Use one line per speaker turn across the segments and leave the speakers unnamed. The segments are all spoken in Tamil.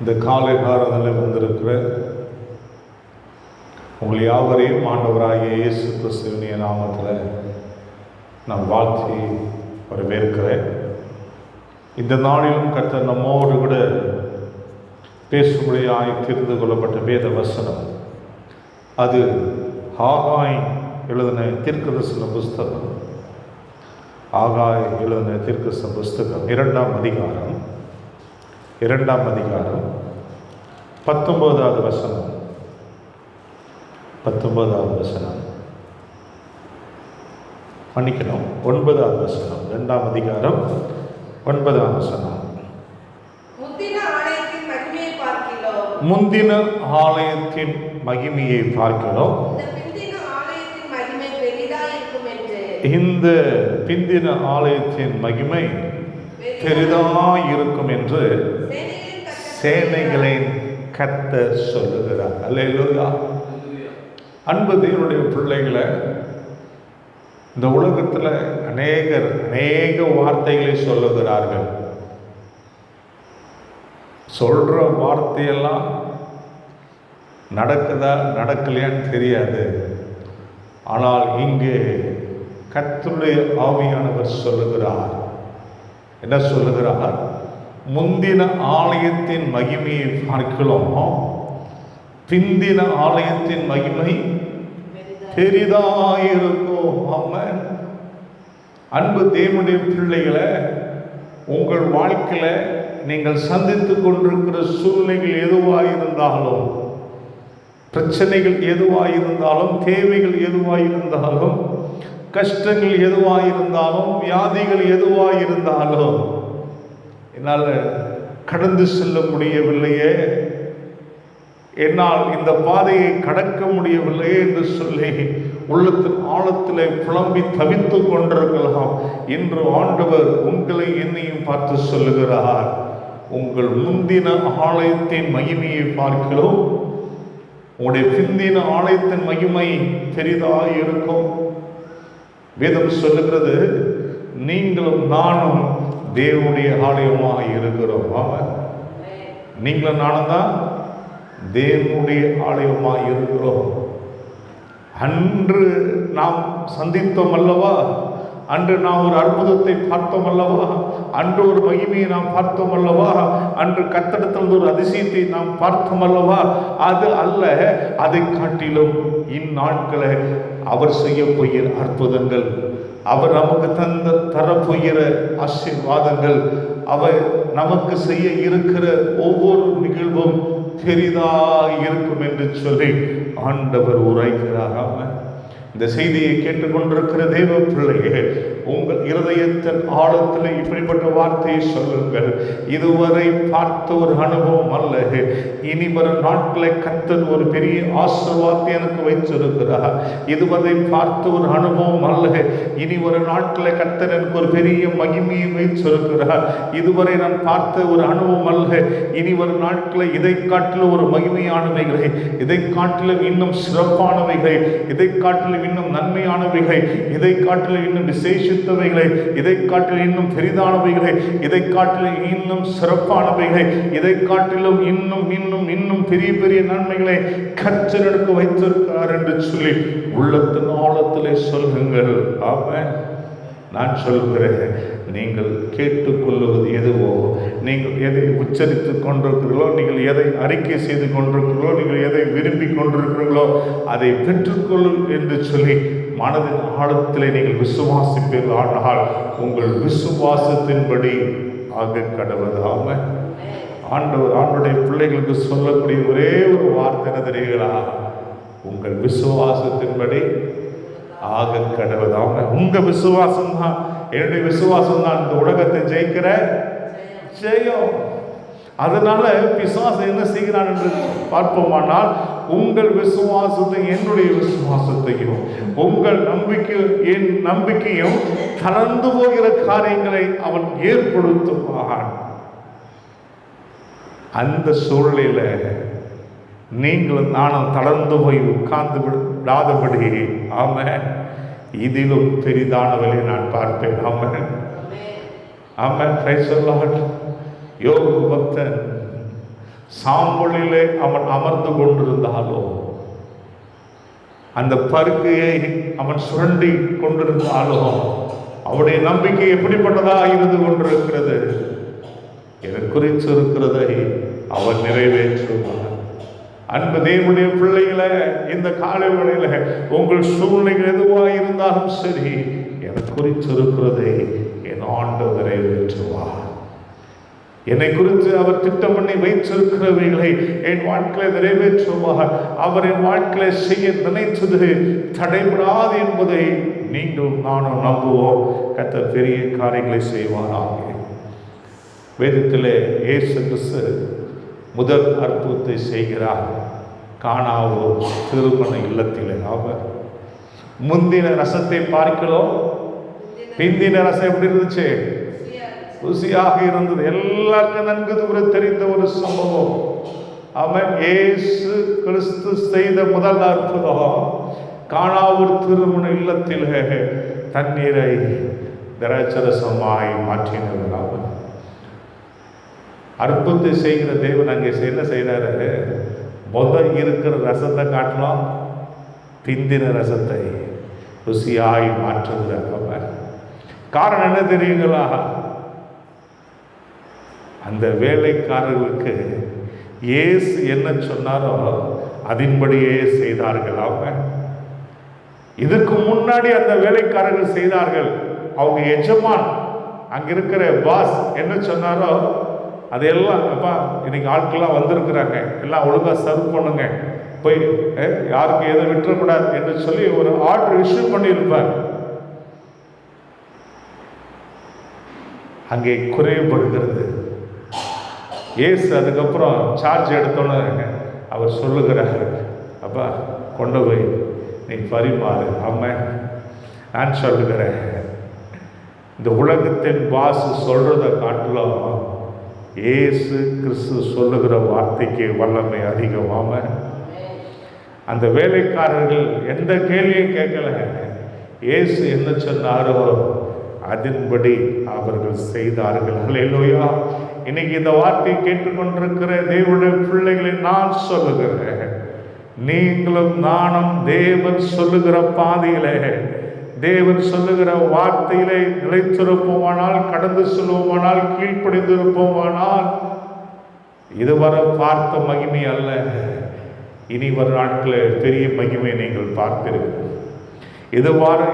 இந்த காலை காலத்தில் வந்திருக்கிற உங்கள் யாவரையும் ஆண்டவராகிய இயேசு கிறிஸ்துவனிய நாமத்தில் நான் வாழ்த்தி வரவேற்கிறேன். இந்த நாளிலும் கர்த்தர் நம்மோடு கூட பேசும்படியாய் தெரிந்து கொள்ளப்பட்ட வேத வசனம். அது ஆகாய் எழுதின தீர்க்கதர்சன புஸ்தகம். ஆகாய் எழுதின தீர்க்கதர்சன புஸ்தகம் இரண்டாம் அதிகாரம். இரண்டாம் அதிகாரம். பத்தொன்பதாவது வசனம். பத்தொன்பதாவது வசனம். மன்னிக்கணும். ஒன்பதாவது வசனம். இரண்டாம் அதிகாரம் ஒன்பதாம் வசனம்.
முந்தின ஆலயத்தின் மகிமையை பார்க்கிறோம் இந்த பிந்தின ஆலயத்தின் மகிமை
பெரிதாய் இருக்கும் என்று?
சேனைகளின் கத்த
சேனைகளின் கர்த்தர் சொல்லுகிறார் அன்பு தேவனுடைய பிள்ளைகளை இந்த உலகத்தில் அநேகர் அநேக வார்த்தைகளை சொல்லுகிறார்கள். சொல்கிற வார்த்தையெல்லாம் நடக்குதா நடக்கலையான்னு தெரியாது. ஆனால் இங்கே கத்துடைய ஆவியானவர் சொல்லுகிறார். என்ன சொல்லுகிறார்? முந்தின ஆலயத்தின் மகிமையை பார்க்கிறோம் பிந்தின ஆலயத்தின் மகிமை பெரிதாயிருக்கும். ஆமென். அன்பு தேவனுடைய பிள்ளைகளை உங்கள் வாழ்க்கையில் நீங்கள் சந்தித்து கொண்டிருக்கிற சூழ்நிலைகள் எதுவாக இருந்தாலும் பிரச்சனைகள் எதுவாக இருந்தாலும் தேவைகள் எதுவாக இருந்தாலும் கஷ்டங்கள் எதுவாக இருந்தாலும் வியாதிகள் எதுவாக இருந்தாலும் என்னால் கடந்து செல்ல முடியவில்லையே. என்னால் இந்த பாதையை கடக்க முடியவில்லையே என்று சொல்லி உள்ளத்தின் ஆழத்திலே புலம்பி தவித்து கொண்டிருக்கலாம். இன்று ஆண்டவர் உங்களை என்னையும் பார்த்து சொல்லுகிறார். உங்கள் முந்தின ஆலயத்தின் மகிமையை பார்க்கிறோம். உங்களுடைய பிந்தின ஆலயத்தின் மகிமை பெரிதாக இருக்கும் வேதம் சொல்லுகிறது நீங்களும் நானும் தேவனுடைய ஆலயமாக இருக்கிறோம். ஆமாம் நீங்களும் நானும் தான் தேவனுடைய ஆலயமாக இருக்கிறோம். அன்று நாம் சந்தித்தோம் அல்லவா? அன்று நாம் ஒரு அற்புதத்தை பார்த்தோம் அல்லவா? அன்று ஒரு மகிமையை நாம் பார்த்தோம் அல்லவா? அன்று கத்தடத்திலிருந்து ஒரு அதிசயத்தை நாம் பார்த்தோம் அல்லவா? அது அல்ல அதை காட்டிலும் இந்நாட்களை அவர் செய்ய போகிற அற்புதங்கள் அவர் நமக்கு தந்த தரப்போகிற ஆசீர்வாதங்கள் அவர் நமக்கு செய்ய இருக்கிற ஒவ்வொரு நிகழ்வும் பெரிதாக இருக்கும் என்று சொல்லி ஆண்டவர் உரைக்கிறாராம இந்த செய்தியை கேட்டுக்கொண்டிருக்கிற தேவ பிள்ளையே உங்கள் இருதயத்தின் ஆழத்தில் இப்படிப்பட்ட வார்த்தையை சொல்லுங்கள். இதுவரை பார்த்த ஒரு அனுபவம் அல்ல. இனி வரும் நாட்களை கத்தல் ஒரு பெரிய ஆசிர்வாதத்தை எனக்கு வைத்திருக்கிறார். இதுவரை பார்த்த ஒரு அனுபவம் அல்ல. இனி ஒரு நாட்களை கத்தல் எனக்கு ஒரு பெரிய மகிமையை வைத்திருக்கிறார். இதுவரை நான் பார்த்த ஒரு அனுபவம் அல்ல. இனி வரும் நாட்களை இதை காட்டிலும் ஒரு மகிமையானவைகளை இதை காட்டிலும் இன்னும் சிறப்பானவைகளை இதை காட்டிலும் இன்னும் நன்மையானவைகள் இதை காட்டிலும் இன்னும் விசேஷித்தவைகளை இதை காட்டில் இன்னும் பெரிதானவைகளை இதை காட்டிலும் இன்னும் சிறப்பானவைகளை இதை காட்டிலும் இன்னும் இன்னும் இன்னும் பெரிய பெரிய நன்மைகளை கற்றலுக்கு வைத்திருக்கிறார் என்று சொல்லி உள்ளத்தின் ஆழத்திலே சொல்லுங்கள். ஆமாம் நான் சொல்கிறேன் நீங்கள் கேட்டுக்கொள்வது எதுவோ நீங்கள் எதை உச்சரித்து கொண்டிருக்கிறீர்களோ நீங்கள் எதை அறிக்கை செய்து கொண்டிருக்கிறீர்களோ நீங்கள் எதை விரும்பி கொண்டிருக்கிறீர்களோ அதை பெற்றுக்கொள்ளும் என்று சொல்லி மனதின் ஆழத்திலே நீங்கள் விசுவாசிப்பீர்கள். ஆனால் உங்கள் விசுவாசத்தின்படி ஆக கடவுதாம ஆண்டவர் ஆண்டுடைய பிள்ளைகளுக்கு சொல்லக்கூடிய ஒரே ஒரு வார்த்தை என்ன தெரியுங்களா? உங்கள் விசுவாசத்தின்படி ஆக கடவுதாம உங்க விசுவாசம் தான் என்னுடைய விசுவாசம் தான் இந்த உலகத்தை ஜெயிக்கிற ஜெயம். அதனால பிசாசு என்ன செய்கிறான் என்று பார்ப்போமானால் உங்கள் விசுவாசத்தை என்னுடைய விசுவாசத்தையும் உங்கள் நம்பிக்கை என் நம்பிக்கையும் கலந்து போகிற காரியங்களை அவன் ஏற்படுத்துவான். அந்த சூழ்நிலையில நீங்களும் நானும் தளர்ந்து போய் உட்கார்ந்து விடாதபடி ஆம இதிலும் பெரிதானவளை நான் பார்ப்பேன். ஆமென். ஆமென். பிரைஸ் யோக பக்தன் சாம்பொழிலே அவன் அமர்ந்து கொண்டிருந்தாலோ? அந்த பருக்கையை அவன் சுரண்டி கொண்டிருந்தாலும் அவனுடைய நம்பிக்கை எப்படிப்பட்டதா இருந்து கொண்டிருக்கிறது? என குறித்து இருக்கிறதை அவன் நிறைவேற்றுவான் அன்பு தேவனுடைய பிள்ளைகளை இந்த காலை வேளையில உங்கள் சூழ்நிலைகள் எதுவாக இருந்தாலும் சரி என குறித்து இருக்கிறதை என் ஆண்டு நிறைவேற்றுவார். என்னை குறித்து அவர் திட்டம் பண்ணி வைத்திருக்கிறவைகளை என் வாழ்க்கையை நிறைவேற்றுவார். அவர் என் வாழ்க்கையை செய்ய நினைத்தது தடைபடாது என்பதை நீங்களும் நானும் நம்புவோம். கத்த பெரிய காரியங்களை செய்வாராக. வேதத்திலே இயேசு கிறிஸ்து முதல் அற்புதத்தை செய்கிறார். காணாவோ திருமண இல்லத்திலே அவர் முந்தின ரசத்தை பார்க்கிறோம். பிந்தின ரசம் எப்படி இருந்துச்சு? ருசியாக இருந்தது. எல்லாருக்கும் நன்கு தூர தெரிந்த ஒரு சம்பவம். அவன் ஏசு கிறிஸ்து செய்த முதல் அற்புதம். காணாவூர் திருமண இல்லத்தில் தண்ணீரை திராட்சரசமாய் மாற்றினவர் அவன் அற்புதத்தை செய்கிற தேவன் அங்கே என்ன செய்கிறாரு முதல் இருக்கிற ரசத்தை காட்டலாம். பிந்தின ரசத்தை ருசியாய் மாற்றுகிறார். அவர் காரணம் என்ன தெரியுங்களா? அந்த வேலைக்காரர்களுக்கு ஏசு என்ன சொன்னாரோ அதன்படியே செய்தார்கள். அவங்க இதற்கு முன்னாடி அந்த வேலைக்காரர்கள் செய்தார்கள். அவங்க எஜமான் அங்க இருக்கிற பாஸ் என்ன சொன்னாரோ அதையெல்லாம் அப்பா இன்னைக்கு ஆட்கள்லாம் வந்திருக்கிறாங்க. எல்லாம் ஒழுங்கா சர்வ் பண்ணுங்க. போய் யாருக்கு யாருக்கும் எதுவும் விட்டுறக்கூடாது என்று சொல்லி ஒரு ஆர்டர் இஷ்யூ பண்ணியிருப்பார். அங்கே குறைவுபடுகிறது. இயேசு அதுக்கப்புறம் சார்ஜ் எடுத்தோன்னே அவர் சொல்லுகிறார் அப்பா கொண்டு போய் நீ பரிமாறு. அம்மா நான் சொல்லுகிறேன் இந்த உலகத்தின் பாசு சொல்கிறத காட்டிலும் இயேசு கிறிஸ்து சொல்லுகிற வார்த்தைக்கு வல்லமை அதிகமாம அந்த வேலைக்காரர்கள் எந்த கேள்வியும் கேட்கல. இயேசு என்ன சொன்னாரோ அதன்படி அவர்கள் செய்தார்கள். இல்லையா இன்னைக்கு இந்த வார்த்தையை கேட்டுக்கொண்டிருக்கிற தேவனுடைய பிள்ளைகளை நான் சொல்லுகிறேன். நீங்களும் நானும் தேவன் சொல்லுகிற பாதையிலே தேவன் சொல்லுகிற வார்த்தையிலே நிலைத்திருப்போமானால் கடந்து செல்வோமானால் கீழ்ப்படிந்திருப்போமானால் இதுவரை பார்த்த மகிமை அல்ல. இனி வரும் நாட்களில் பெரிய மகிமை நீங்கள் பார்ப்பீர்கள். இதுவாறு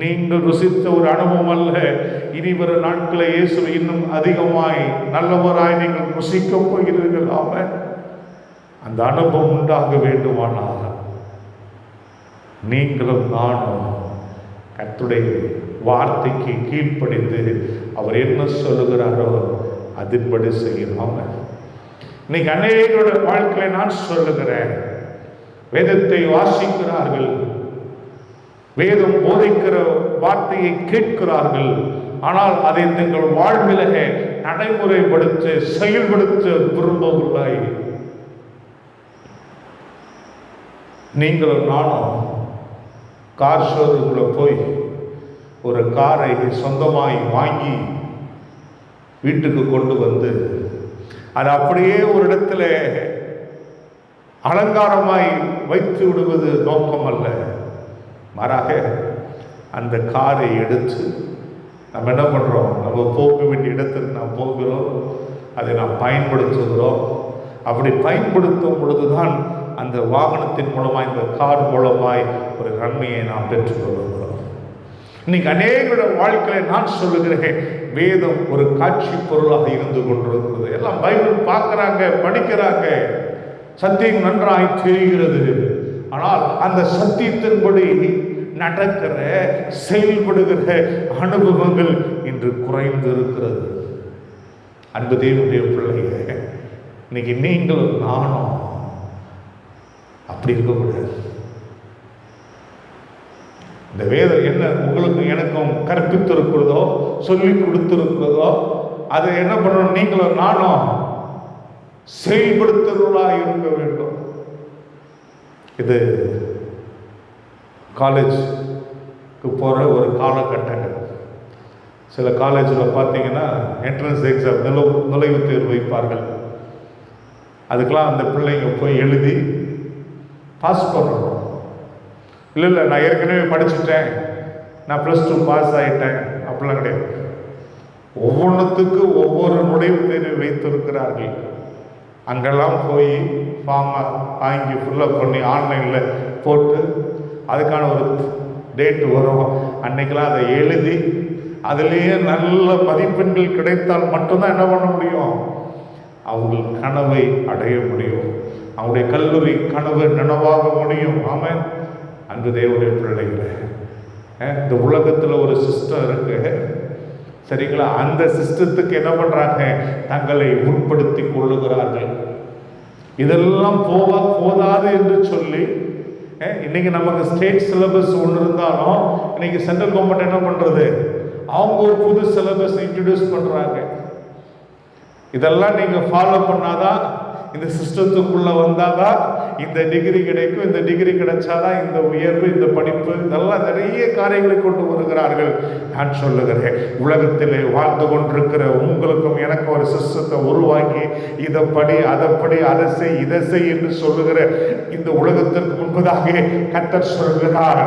நீங்கள் ருசித்த ஒரு அனுபவம் அல்ல. இனி வரும் நாட்களை இயேசு இன்னும் அதிகமாய் நல்லவராய் நீங்கள் ருசிக்க போகிறீர்கள். ஆம அந்த அனுபவம் உண்டாக வேண்டுமானால் நீங்களும் நானும் கத்துடைய வார்த்தைக்கு கீழ்ப்படிந்து அவர் என்ன சொல்லுகிறாரோ அதன்படி செய்யலாம் இன்னைக்கு அநேகருடைய வாழ்க்கையை நான் சொல்லுகிறேன். வேதத்தை வாசிக்கிறார்கள். வேதம் போதிக்கிற வார்த்தையை கேட்கிறார்கள். ஆனால் அதை தங்கள் வாழ்விலக நடைமுறைப்படுத்த செயல்படுத்த விரும்பவில்லை. நீங்களும் நானும் கார் ஷோரூமில் போய் ஒரு காரை சொந்தமாய் வாங்கி வீட்டுக்கு கொண்டு வந்து அது அப்படியே ஒரு இடத்துல அலங்காரமாய் வைத்து விடுவது நோக்கம் அல்ல மாறாக அந்த காரை எடுத்து நம்ம என்ன பண்ணுறோம் நம்ம போக வேண்டிய இடத்துக்கு நாம் போகிறோம். அதை நாம் பயன்படுத்துகிறோம். அப்படி பயன்படுத்தும் பொழுதுதான் அந்த வாகனத்தின் மூலமாய் இந்த கார் மூலமாய் ஒரு நன்மையை நாம் பெற்றுக்கொள்கிறோம் இன்னைக்கு அநேகருடைய வாழ்க்கையை நான் சொல்லுகிறேன் வேதம் ஒரு காட்சி பொருளாக இருந்து கொண்டிருக்கிறது. எல்லாம் பைபிள் பார்க்குறாங்க படிக்கிறாங்க. சத்தியம் நன்றாய் தெரிகிறது. ஆனால் அந்த சத்தியத்தின்படி நடக்கிற செயல்படுகிற அனுபவங்கள் இன்று குறைந்து இருக்கிறது அன்பு தேவனுடைய பிள்ளைங்க இன்னைக்கு நீங்களும் நானும் அப்படி இருக்கக்கூடாது. இந்த வேதம் என்ன உங்களுக்கும் எனக்கும் கற்பித்திருக்கிறதோ சொல்லி கொடுத்திருக்கிறதோ அதை என்ன பண்ணணும்? நீங்களும் நானும் செயல்படுத்துகிறவர்களாக இருக்க வேண்டும். இது காலேஜ்க்கு போகிற ஒரு காலகட்டங்கள். சில காலேஜில் பார்த்தீங்கன்னா என்ட்ரன்ஸ் எக்ஸாம் நுழை நுழைவுத் தேர்வு வைப்பார்கள். அதுக்கெலாம் அந்த பிள்ளைங்க போய் எழுதி பாஸ் பண்ணணும். இல்லை இல்லை நான் ஏற்கனவே படிச்சுட்டேன். நான் ப்ளஸ் டூ பாஸ் ஆகிட்டேன் அப்படிலாம் கிடையாது. ஒவ்வொன்றுத்துக்கு ஒவ்வொரு நுழைவு தேர்வு வைத்திருக்கிறார்கள். அங்கெல்லாம் போய் ஃபார்மை வாங்கி ஃபுல்லப் பண்ணி ஆன்லைனில் போட்டு அதுக்கான ஒரு டேட்டு வரும். அன்னைக்கெல்லாம் அதை எழுதி அதுலேயே நல்ல மதிப்பெண்கள் கிடைத்தால் மட்டும்தான் என்ன பண்ண முடியும்? அவங்கள் கனவை அடைய முடியும். அவங்களுடைய கல்லூரி கனவு நினைவாக முடியும். ஆமாம் அன்பு தேவனுடைய பிள்ளைகளை இந்த உலகத்தில் ஒரு சிஸ்டம் இருக்குது சரிங்களா? அந்த சிஸ்டத்துக்கு என்ன பண்ணுறாங்க தங்களை உட்படுத்தி கொள்ளுகிறார்கள். இதெல்லாம் போவா போதாது என்று சொல்லி இன்னைக்கு நமக்கு ஸ்டேட் சிலபஸ் ஒன்று இருந்தாலும் இன்னைக்கு சென்ட்ரல் கவர்மெண்ட் என்ன பண்ணுறது அவங்க ஒரு புது சிலபஸ் இன்ட்ரடியூஸ் பண்ணுறாங்க இதெல்லாம் நீங்கள் ஃபாலோ பண்ணாதான் இந்த சிஸ்டத்துக்குள்ள வந்தாதான் இந்த டிகிரி கிடைக்கும் இந்த டிகிரி கிடைச்சாதான் இந்த உயர்வு இந்த படிப்பு இதெல்லாம் நிறைய காரியங்களை கொண்டு வருகிறார்கள். நான் சொல்லுகிறேன் உலகத்திலே வாழ்ந்து கொண்டிருக்கிற உங்களுக்கும் எனக்கு ஒரு சிஸ்டத்தை உருவாக்கி இதை படி அதை படி அதை செய் இதை செய் என்று சொல்லுகிற இந்த உலகத்திற்கு இருப்பதாக கத்தர் சொல்கிறார்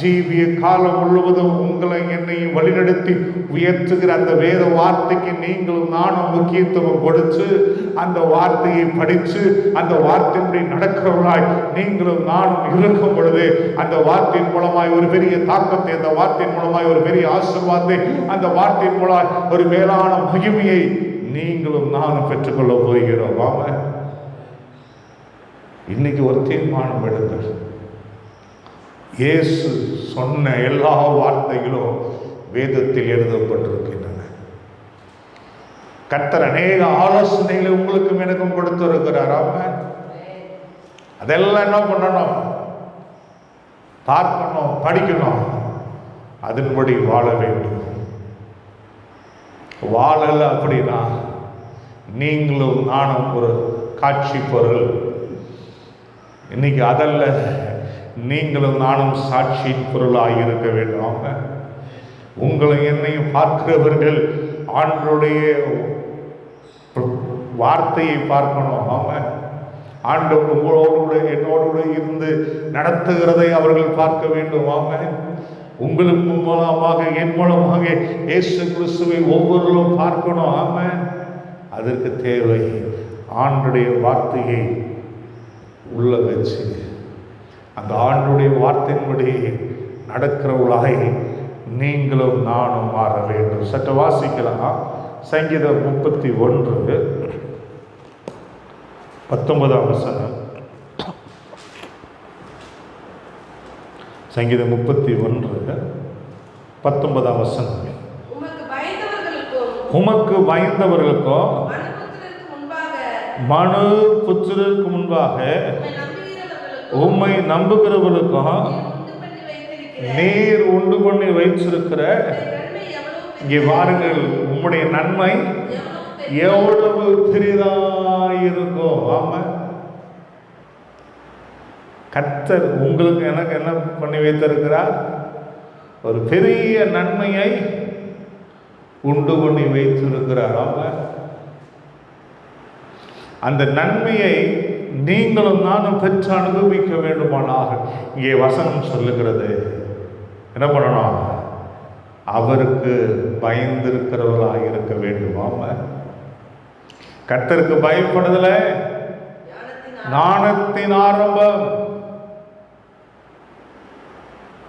ஜீவிய காலம் முழுவதும் உங்களை என்னையும் வழிநடத்தி உயர்த்துகிற அந்த வேத வார்த்தைக்கு நீங்களும் நானும் முக்கியத்துவம் கொடுத்து அந்த வார்த்தையை படித்து அந்த வார்த்தையின்படி நடக்கிறவர்களாய் நீங்களும் நானும் இருக்கும் பொழுது அந்த வார்த்தையின் மூலமாய் ஒரு பெரிய தாக்கத்தை அந்த வார்த்தையின் மூலமாய் ஒரு பெரிய ஆசிர்வாதத்தை அந்த வார்த்தையின் மூலமாய் ஒரு மேலான மகிமையை நீங்களும் நானும் பெற்றுக்கொள்ள போகிறோம். ஆமா இன்னைக்கு ஒரு தீர்மானம் எடுங்கள். இயேசு சொன்ன எல்லா வார்த்தைகளும் வேதத்தில் எழுதப்பட்டிருக்கின்றன. கர்த்தர் அநேக ஆலோசனைகளை உங்களுக்கும் எனக்கும் கொடுத்திருக்கிறார். அவன் அதெல்லாம் என்ன பண்ணணும்? பார்க்கணும் படிக்கணும். அதன்படி வாழ வேண்டும். வாழல அப்படின்னா நீங்களும் நானும் ஒரு காட்சி பொருள் இன்னைக்கு அதல்ல நீங்களும் நானும் சாட்சியின் பொருளாக இருக்க வேண்டும் உங்களை என்னையும் பார்க்கிறவர்கள் ஆண்டருடைய வார்த்தையை பார்க்கணும் ஆமாம் ஆண்டவர் உங்களோடு என்னோடு கூட இருந்து நடத்துகிறதை அவர்கள் பார்க்க வேண்டும் ஆமாம் உங்களுக்கு மூலமாக என் மூலமாக இயேசு கிறிஸ்துவை ஒவ்வொருவரும் பார்க்கணும் ஆமாம் அதற்கு தேவை ஆண்டுடைய வார்த்தையை உள்ள வச்சு அந்த ஆண்டுடைய வார்த்தையின்படி நடக்கிறவளாய் நீங்களும் நானும் மாற வேண்டும். சற்று வாசிக்கலாம்? சங்கீதம் முப்பத்தி ஒன்று பத்தொன்பதாம் வசனம். சங்கீதம் முப்பத்தி ஒன்று பத்தொன்பதாம் வசனம்.
உமக்கு பயந்தவர்களுக்கும்
உமக்கு பயந்தவர்களுக்கும்
மனுபுத்திரருக்கு முன்பாக
மனு புத்திரருக்கு முன்பாக
உம்மை நம்புகிறவர்களுக்கும் நீர் உண்டு பண்ணி வைத்திருக்கிற
வைச்சிருக்கிற இங்கே வாருங்கள். உம்முடைய நன்மை
எவ்வளவு
எவ்வளவு
ஆமாம்
பெரிதாயிருக்கும் உங்களுக்கு எனக்கு என்ன பண்ணி வைத்திருக்கிறார்? ஒரு பெரிய நன்மையை உண்டு பண்ணி வைத்திருக்கிறார். ஆமாம் அந்த நன்மையை நீங்களும் நானும் பெற்று அனுபவிக்க வேண்டுமானால் இங்கே வசனம் சொல்லுகிறது. என்ன பண்ணணும்? அவருக்கு பயந்திருக்கிறவர்களாக இருக்க வேண்டுமாம. கர்த்தருக்கு பயப்படுதல. நாணத்தின் ஆரம்பம்.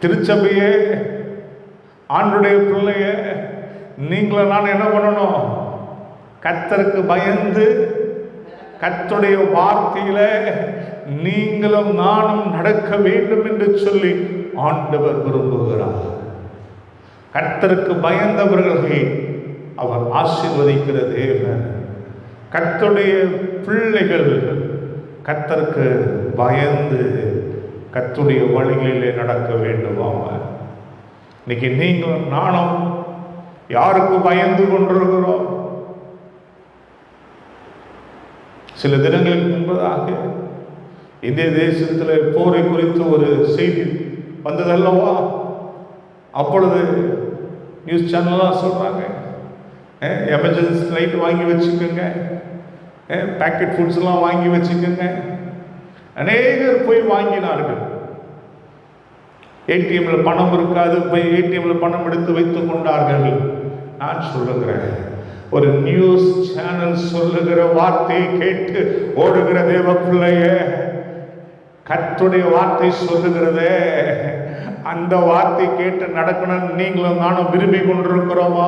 திருச்சபையே ஆண்டுடைய பிள்ளைய நீங்களும் நான் என்ன பண்ணணும்? கர்த்தருக்கு பயந்து கத்துடைய வார்த்தையில நீங்களும் நானும் நடக்க வேண்டும் என்று சொல்லி ஆண்டவர் விரும்புகிறார். கர்த்தருக்கு பயந்தவர்களை அவர் ஆசீர்வதிக்கிற தேவன். கர்த்தருடைய பிள்ளைகள் கர்த்தருக்கு பயந்து கத்துடைய வழிகளிலே நடக்க வேண்டுமாம இன்னைக்கு நீங்களும் நானும் யாருக்கு பயந்து கொண்டிருக்கிறோம்? சில தினங்களுக்கு முன்பதாக இந்திய தேசத்தில் போரை குறித்து ஒரு செய்தி வந்ததல்லவா? அப்பொழுது நியூஸ் சேனல்லாம் சொல்கிறாங்க எமர்ஜென்சி லைட் வாங்கி வச்சுக்கோங்க. பேக்கெட் ஃபுட்ஸ்லாம் வாங்கி வச்சுக்கோங்க. அநேகர் போய் வாங்கினார்கள். ஏடிஎம்ல பணம் இருக்காது போய் ஏடிஎம்ல பணம் எடுத்து வைத்துக் கொண்டார்கள். நான் சொல்லுகிறேன். ஒரு நியூஸ் சேனல் சொல்லுகிற வார்த்தையை கேட்டு ஓடுகிற தேவ பிள்ளைய கத்துடைய வார்த்தை சொல்லுகிறதே அந்த வார்த்தை கேட்டு நடக்கணும்னு நீங்களும் நானும் விரும்பி கொண்டிருக்கிறோமா?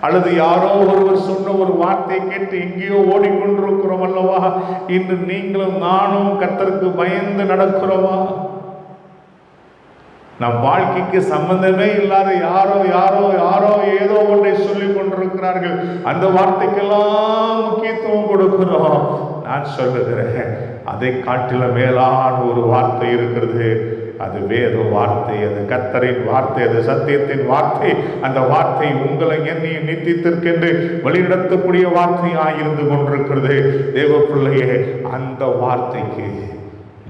அல்லது யாரோ ஒருவர் சொன்ன ஒரு வார்த்தை கேட்டு எங்கேயோ ஓடிக்கொண்டிருக்கிறோம் அல்லவா? இன்று நீங்களும் நானும் கத்தருக்கு பயந்து நடக்கிறோமா? நம் வாழ்க்கைக்கு சம்பந்தமே இல்லாத யாரோ யாரோ யாரோ ஏதோ ஒன்றை சொல்லிக் கொண்டிருக்கிறார்கள். அந்த வார்த்தைக்கெல்லாம் முக்கியத்துவம் கொடுக்கிறோம். நான் சொல்லுகிறேன் அதை காட்டில மேலான ஒரு வார்த்தை இருக்கிறது. அது வேத வார்த்தை அது கத்தரின் வார்த்தை அது சத்தியத்தின் வார்த்தை. அந்த வார்த்தை உங்களை எண்ணி நித்தித்திற்கென்று வழிநடத்தக்கூடிய வார்த்தையாக இருந்து கொண்டிருக்கிறது. தேவ பிள்ளையே அந்த வார்த்தைக்கு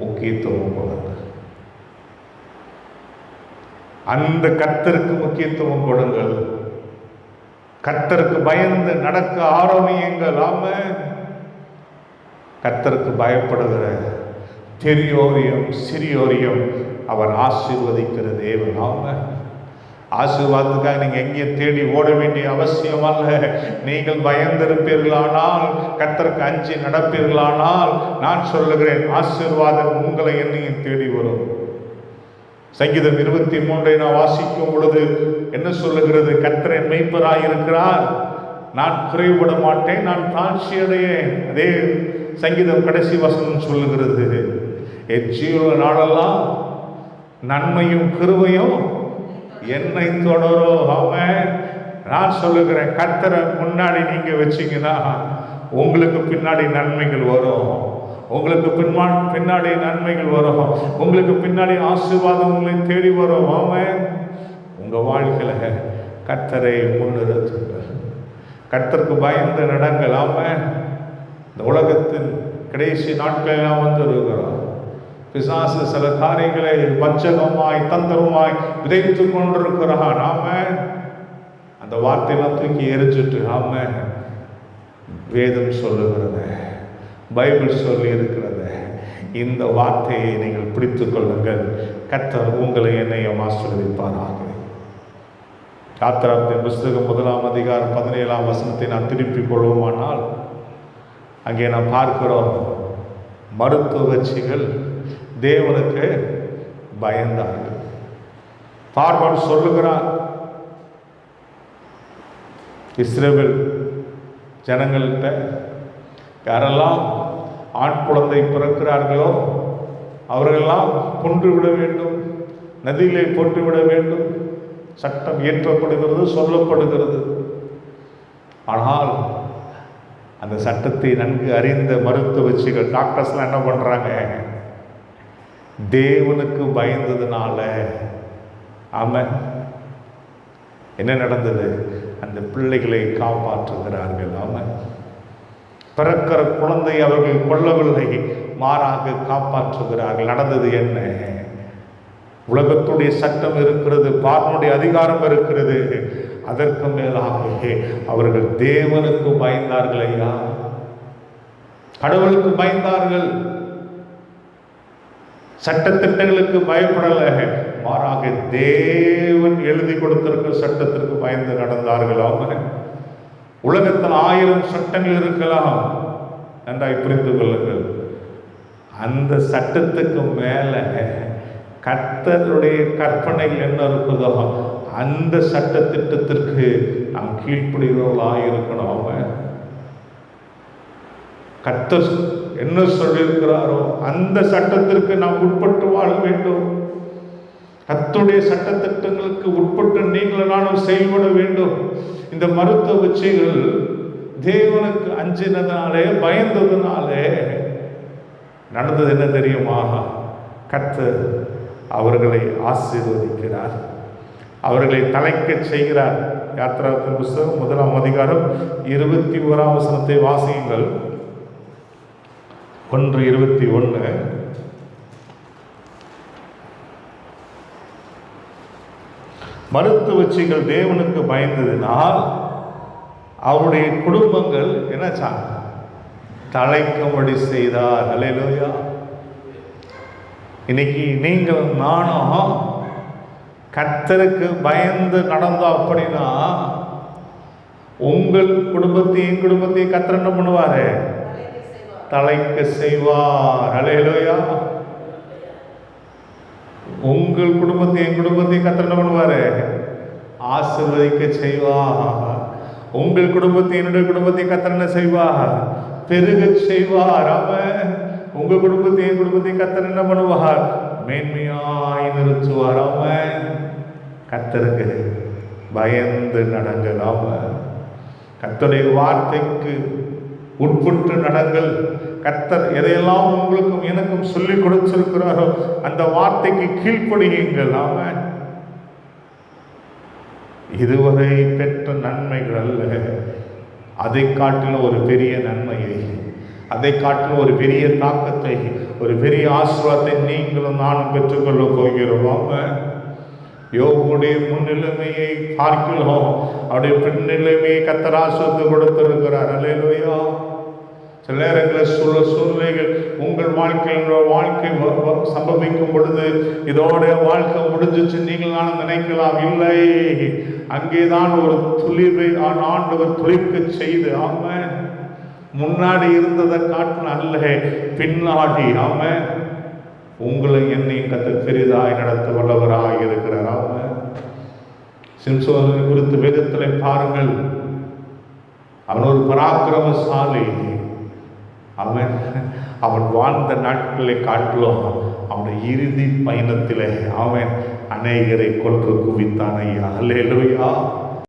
முக்கியத்துவம் கொடுங்க அந்த கர்த்தருக்கு முக்கியத்துவம் கொடுங்கள். கர்த்தருக்கு பயந்து நடக்க ஆரம்பியுங்கள். ஆம கர்த்தருக்கு பயப்படுகிற பெரியோரையும் சிறியோரையும் அவர் ஆசீர்வதிக்கிற தேவன். ஆம ஆசீர்வாதத்துக்காக நீங்கள் எங்கேயும் தேடி ஓட வேண்டிய அவசியம் அல்ல. நீங்கள் பயந்திருப்பீர்களானால் கர்த்தருக்கு அஞ்சு நடப்பீர்களானால் நான் சொல்லுகிறேன் ஆசீர்வாதம் உங்களை என்னையும் தேடி வரும். சங்கீதம் இருபத்தி மூன்றை நான் வாசிக்கும் பொழுது என்ன சொல்லுகிறது? கத்தரை மெய்ப்பராயிருக்கிறார். நான் குறைவுபட மாட்டேன் நான் தாழ்ச்சி அடையேன். அதே சங்கீதம் கடைசி வசனம் சொல்லுகிறது. என் ஜீவன நாளெல்லாம் நன்மையும் கருவையும் என்னை தொடரும் அவன் நான் சொல்லுகிறேன் கத்தரை முன்னாடி நீங்க வச்சீங்கன்னா உங்களுக்கு பின்னாடி நன்மைகள் வரும். உங்களுக்கு பின்மா பின்னாடி நன்மைகள் வரும். உங்களுக்கு பின்னாடி ஆசீர்வாதம் உங்களை தேடி வரும். ஆமென். உங்கள் வாழ்க்கையில் கத்தரை முன்னிறுத்துங்கள். கர்த்தருக்கு பயந்து நடங்கள் ஆமாம் இந்த உலகத்தின் கடைசி நாட்களெல்லாம் வந்திருக்கிறோம். பிசாசு சில காரியங்களை வஞ்சகமாய் தந்திரமாய் விதைத்து கொண்டிருக்கிறான். நாம அந்த வார்த்தையெல்லாம் தூக்கி எரிஞ்சிட்டு ஆம வேதம் சொல்லுகிறது. பைபிள் சொல்லி இருக்கிறது இந்த வார்த்தையை நீங்கள் பிடித்து கொள்ளுங்கள். கத்தர் உங்களை என்னையும் ஆசீர்வதிப்பாராக. யாத்திராத்தின் புஸ்தகம் முதலாம் அதிகாரம் பதினேழாம் வசனத்தை நான் திருப்பிக் கொள்வோமானால் அங்கே நாம் பார்க்கிறோம் மருத்துவச்சிகள் தேவனுக்கு பயந்தார்கள். பார்வன் சொல்லுகிறான் இஸ்ரேல் ஜனங்கள்கிட்ட யாரெல்லாம் ஆண் குழந்தை பிறக்கிறார்களோ அவர்களெல்லாம் கொன்று விட வேண்டும் நதியிலே போட்டு விட வேண்டும். சட்டம் இயற்றப்படுகிறது சொல்லப்படுகிறது. ஆனால் அந்த சட்டத்தை நன்கு அறிந்த மருத்துவச்சிகள் டாக்டர்ஸ்லாம் என்ன பண்ணுறாங்க தேவனுக்கு பயந்ததுனால அவன் என்ன நடந்தது? அந்த பிள்ளைகளை காப்பாற்றுகிறார்கள். ஆமாம் பிறக்கிற குழந்தை அவர்கள் கொல்லவில்லை. மாறாக காப்பாற்றுகிறார்கள். நடந்தது என்ன? உலகத்துடைய சட்டம் இருக்கிறது பார்வனுடைய அதிகாரம் இருக்கிறது. அதற்கு மேலாக அவர்கள் தேவனுக்கு பயந்தார்கள் ஐயா. கடவுளுக்கு பயந்தார்கள். சட்டத்திட்டங்களுக்கு பயப்படல. மாறாக தேவன் எழுதி கொடுத்திருக்கிற சட்டத்திற்கு பயந்து நடந்தார்கள். அவங்க உலகத்தில் ஆயிரம் சட்டங்கள் இருக்கலாம் நன்றாய் புரிந்து கொள்ளுங்கள். அந்த சட்டத்துக்கு மேலே கர்த்தருடைய கற்பனைகள் என்ன இருக்குதோ அந்த சட்ட திட்டத்திற்கு நாம் கீழ்ப்படுகிறவர்களாக இருக்கணும். அவன் கர்த்தர் என்ன சொல்லியிருக்கிறாரோ அந்த சட்டத்திற்கு நாம் உட்பட்டு வாழ வேண்டும். கத்துடைய சட்டத்திட்டங்களுக்கு உட்பட்டு நீங்களும் நானும் செயல்பட வேண்டும். இந்த மருத்துவ உச்சிகள் தேவனுக்கு அஞ்சினதுனாலே பயந்ததுனாலே நடந்தது என்ன தெரியுமா? கத்து அவர்களை ஆசீர்வதிக்கிறார். அவர்களை தலைக்கச் செய்கிறார். யாத்திராத்தின் புஸ்தகம் முதலாம் அதிகாரம் இருபத்தி ஓராம் வசனத்தை வாசியுங்கள். ஒன்று இருபத்தி ஒன்று. மருத்துவச்சிகள் தேவனுக்கு பயந்ததினால் அவருடைய குடும்பங்கள் என்னச்சாங்க தலைக்கும்படி செய்தார். அல்லேலூயா இன்னைக்கு நீங்கள் நானும் கர்த்தருக்கு பயந்து நடந்தோம் அப்படின்னா உங்கள் குடும்பத்தையும் குடும்பத்தையும் கர்த்தர் என்ன பண்ணுவாரு? தலைக்கு செய்வார். அல்லேலூயா உங்கள் குடும்பத்தை என் குடும்பத்தையும் கர்த்தர் என்ன பண்ணுவாரு? ஆசிர்வதிக்க செய்வார். உங்கள் குடும்பத்தை என்னுடைய குடும்பத்தை கத்தர் என்ன செய்வார்? பெருக செய்வார். அவன் குடும்பத்தை என் குடும்பத்தையும் கத்திர என்ன பண்ணுவார்? மேன்மையாய் நிறுத்துவார். அவன் கத்தருக்கு பயந்து நடங்கள். அவன் கத்தருடைய வார்த்தைக்கு உட்பட்டு நடங்கள். கத்தர் எதையெல்லாம் உங்களுக்கும் எனக்கும் சொல்லி கொடுத்திருக்கிறாரோ அந்த வார்த்தைக்கு கீழ்ப்படியுங்கள். ஆமாம் இதுவரை பெற்ற நன்மைகள் அல்ல. அதை காட்டின ஒரு பெரிய நன்மையை அதை காட்டின ஒரு பெரிய தாக்கத்தை ஒரு பெரிய ஆசீர்வாதத்தை நீங்களும் நானும் பெற்றுக்கொள்ள போகிறோம். யோகுடைய முன்னிலைமையை பார்க்கிறோம் அவருடைய பின்னிலைமையை கத்தராசுவத்து கொடுத்திருக்கிறார். அல்லேலூயா. சில நேரங்களில் சூழ சூழ்நிலைகள் உங்கள் வாழ்க்கையில் வாழ்க்கை சம்பவிக்கும் பொழுது இதோட வாழ்க்கை முடிஞ்சிச்சு நீங்கள் நானும் நினைக்கலாம் இல்லை. அங்கேதான் ஒரு துளிர்வை ஆண் ஆண்டவர் துளிர்க்க செய்து ஆம முன்னாடி இருந்ததை காட்டின அல்ல பின்னாடி ஆம உங்களை என்னையும் கத்து பெரிதாய் நடத்த வல்லவராக இருக்கிறார் ஆமென். சிம்சோதனை குறித்து வேதத்தில் பாருங்கள். அவன் ஒரு பராக்கிரமசாலி. அவன் அவன் வாழ்ந்த நாட்களை காட்டிலும் அவனுடைய இறுதி பயணத்திலே அவன் அநேகரை கொன்று குவித்தான் ஐயா. அல்லேலூயா